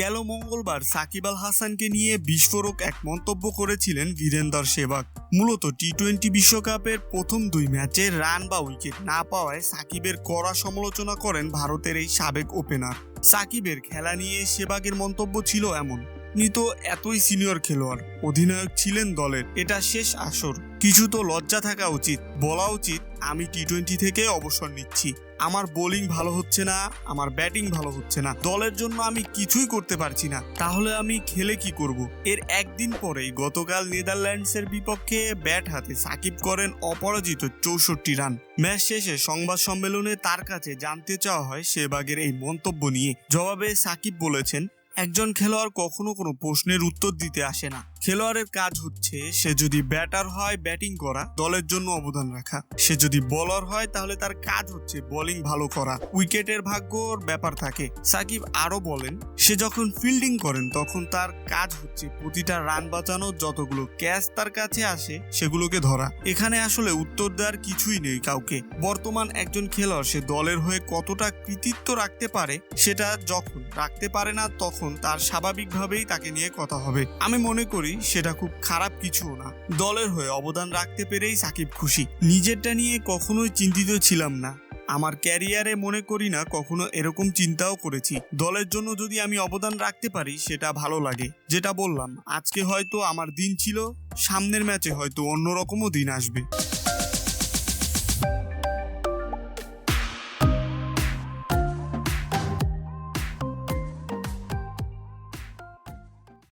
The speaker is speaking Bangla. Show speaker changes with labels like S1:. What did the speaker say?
S1: গেল মঙ্গলবার সাকিব আল হাসানকে নিয়ে বিস্ফোরক এক মন্তব্য করেছিলেন বীরেন্দর সেবাগ মূলত টি টোয়েন্টি বিশ্বকাপের প্রথম দুই ম্যাচে রান বা উইকেট না পাওয়ায় সাকিবের কড়া সমালোচনা করেন ভারতের এই সাবেক ওপেনার। সাকিবের খেলা নিয়ে সেবাগের মন্তব্য ছিল এমন তিনি তো এতই সিনিয়র খেলোয়াড়, অধিনায়ক ছিলেন দলের, এটা শেষ আসর। কিছু তো লজ্জা থাকা উচিত, বলা উচিত, আমি টি টোয়েন্টি থেকে অবসর নিচ্ছি। আমার বোলিং ভালো হচ্ছে না, আমার ব্যাটিং ভালো হচ্ছে না, দলের জন্য আমি কিছুই করতে পারছি না, তাহলে আমি খেলে কি করব? এর একদিন পরেই গতকাল নেদারল্যান্ডসের বিপক্ষে ব্যাট হাতে সাকিব করেন অপরাজিত চৌষট্টি রান। ম্যাচ শেষে সংবাদ সম্মেলনে তার কাছে জানতে চাওয়া হয় সেবাগের এই মন্তব্য নিয়ে। জবাবে সাকিব বলেছেন, একজন খেলোয়াড় কখনো কোনো প্রশ্নের উত্তর দিতে আসে না। খেলোয়াড়ের কাজ হচ্ছে সে যদি ব্যাটার হয় ব্যাটিং করা, দলের জন্য অবদান রাখা। সে যদি বলার হয় তাহলে তার কাজ হচ্ছে বোলিং ভালো করা। উইকেটের ভাগ্যর ব্যাপার থাকে। সাকিব আরও বলেন, সে যখন ফিল্ডিং করেন তখন তার কাজ হচ্ছে প্রতিটা রান বাঁচানো, যতগুলো ক্যাচ তার কাছে আসে সেগুলোকে ধরা। এখানে আসলে উত্তর দেওয়ার কিছুই নেই কাউকে। বর্তমান একজন খেলোয়াড় সে দলের হয়ে কতটা কৃতিত্ব রাখতে পারে সেটা যখন রাখতে পারে না তখন তার স্বাভাবিকভাবেই তাকে নিয়ে কথা হবে। আমি মনে করি সেটা খুব খারাপ কিছুও না। দলের হয়ে অবদান রাখতে পেরেই সাকিব খুশি। নিজেরটা নিয়ে কখনোই চিন্তিত ছিলাম না। আমার ক্যারিয়ারে মনে করি না কখনো এরকম চিন্তাও করেছি। দলের জন্য যদি আমি অবদান রাখতে পারি, সেটা ভালো লাগে। যেটা বললাম, আজকে হয়তো আমার দিন ছিল, সামনের ম্যাচে হয়তো অন্যরকমও দিন আসবে।